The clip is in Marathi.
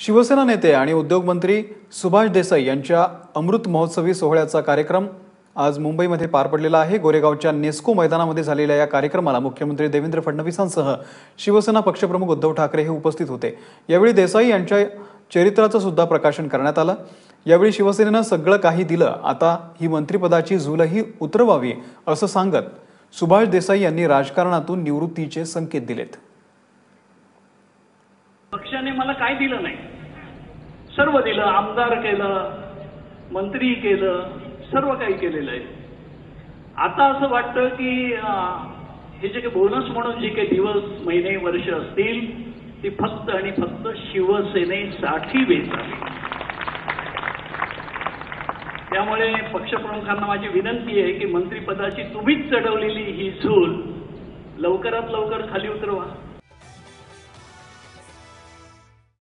शिवसेना नेते आणि उद्योगमंत्री सुभाष देसाई यांच्या अमृत महोत्सवी सोहळ्याचा कार्यक्रम आज मुंबईमध्ये पार पडलेला आहे. गोरेगावच्या नेस्को मैदानामध्ये झालेल्या या कार्यक्रमाला मुख्यमंत्री देवेंद्र फडणवीसांसह शिवसेना पक्षप्रमुख उद्धव ठाकरे हे उपस्थित होते. यावेळी देसाई यांच्या चरित्राचं सुद्धा प्रकाशन करण्यात आलं. यावेळी शिवसेनेनं सगळं काही दिलं. आता ही मंत्रिपदाची झूलही उतरवावी असं सांगत सुभाष देसाई यांनी राजकारणातून निवृत्तीचे संकेत दिलेत. पक्षाने मला काय दिलं नाही? सर्व दिलं आमदार केलं मंत्री केलं सर्व काही केलेलं आहे. आता असं वाटतं की हे जे काही बोनस म्हणून जे काही दिवस महिने वर्ष असतील ती फक्त आणि फक्त शिवसेनेसाठी वेचावी त्यामुळे पक्षप्रमुखांना माझी विनंती आहे की मंत्रिपदाची तुम्हीच चढवलेली ही झूल लवकरात लवकर खाली उतरवा.